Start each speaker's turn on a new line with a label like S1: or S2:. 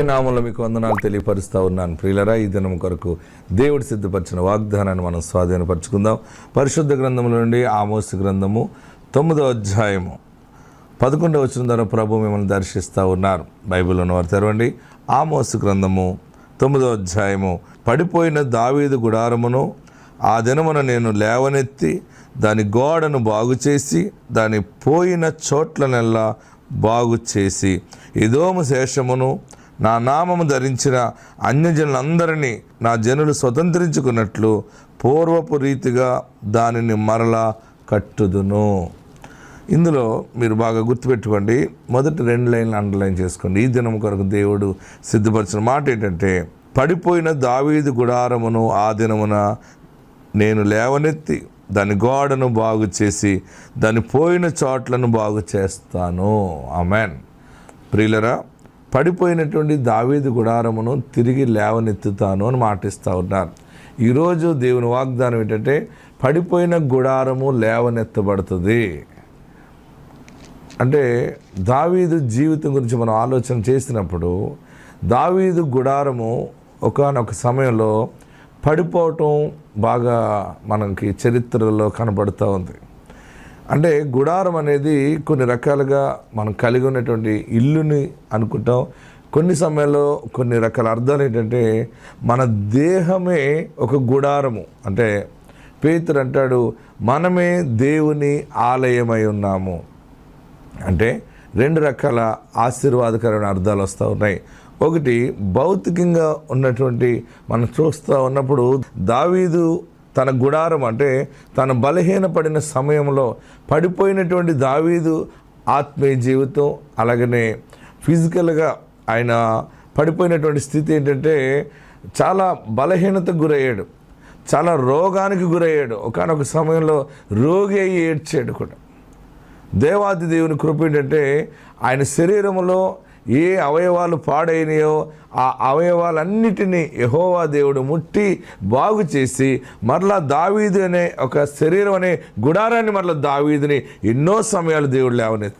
S1: నామంలో మీకు వందనాలు తెలియపరుస్తూ ఉన్నాను. ప్రియులరా ఈ దినం కొరకు దేవుడు సిద్ధపరిచిన వాగ్దానాన్ని మనం స్వాధీనపరచుకుందాం. పరిశుద్ధ గ్రంథముల నుండి ఆమోసు గ్రంథము తొమ్మిదో అధ్యాయము. పదకొండవ వచ్చిన ద్వారా ప్రభు మిమ్మల్ని దర్శిస్తూ ఉన్నారు. బైబిల్ ఉన్నవారు తెరవండి. ఆమోసు గ్రంథము తొమ్మిదో అధ్యాయము. పడిపోయిన దావీదు గుడారమును ఆ దినమున నేను లేవనెత్తి దాని గోడను బాగు చేసి దాని పోయిన చోట్లనెల్లా బాగు చేసి ఇదోము శేషమును నా నామము ధరించిన అన్యజనులందరినీ నా జనులు స్వతంత్రించుకున్నట్లు పూర్వపు రీతిగా దానిని మరలా కట్టుదును. ఇందులో మీరు బాగా గుర్తుపెట్టుకోండి. మొదటి రెండు లైన్లు అండర్లైన్ చేసుకోండి. ఈ దినం కొరకు దేవుడు సిద్ధపరిచిన మాట ఏంటంటే పడిపోయిన దావీదు గుడారమును ఆ దినమున నేను లేవనెత్తి దాని గోడను బాగు చేసి దాని పోయిన చోట్లను బాగు చేస్తాను. ఆమెన్. ప్రియులరా పడిపోయినటువంటి దావీదు గుడారమును తిరిగి లేవనెత్తుతాను అని మాటిస్తూ ఉన్నారు. ఈరోజు దేవుని వాగ్దానం ఏంటంటే పడిపోయిన గుడారము లేవనెత్తబడుతుంది. అంటే దావీదు జీవితం గురించి మనం ఆలోచన చేసినప్పుడు దావీదు గుడారము ఒకానొక సమయంలో పడిపోవటం బాగా మనకి చరిత్రలో కనబడుతూ ఉంది. అంటే గుడారం అనేది కొన్ని రకాలుగా మనం కలిగి ఉన్నటువంటి ఇల్లుని అనుకుంటాం. కొన్ని సమయాల్లో కొన్ని రకాల అర్థాలు ఏంటంటే మన దేహమే ఒక గుడారము. అంటే పేతురు అంటాడు మనమే దేవుని ఆలయమై ఉన్నాము. అంటే రెండు రకాల ఆశీర్వాదకరమైన అర్థాలు వస్తూ ఉన్నాయి. ఒకటి భౌతికంగా ఉన్నటువంటి మనం చూస్తూ ఉన్నప్పుడు దావీదు తన గుడారం అంటే తన బలహీనపడిన సమయంలో పడిపోయినటువంటి దావీదు ఆత్మీయ జీవితం అలాగనే ఫిజికల్గా ఆయన పడిపోయినటువంటి స్థితి ఏంటంటే చాలా బలహీనతకు గురయ్యాడు. చాలా రోగానికి గురయ్యాడు. ఒకనొక సమయంలో రోగి అయ్యి ఏడ్చాడు కూడా. దేవాది దేవుని కృప ఏంటంటే ఆయన శరీరంలో ఏ అవయవాలు పాడైనయో ఆ అవయవాలన్నిటినీ యహోవా దేవుడు ముట్టి బాగు చేసి మరలా దావీదు అనే ఒక శరీరం అనే గుడారాన్ని మరలా దావీదుని ఎన్నో సమయాలు దేవుడు లేవనెత్తి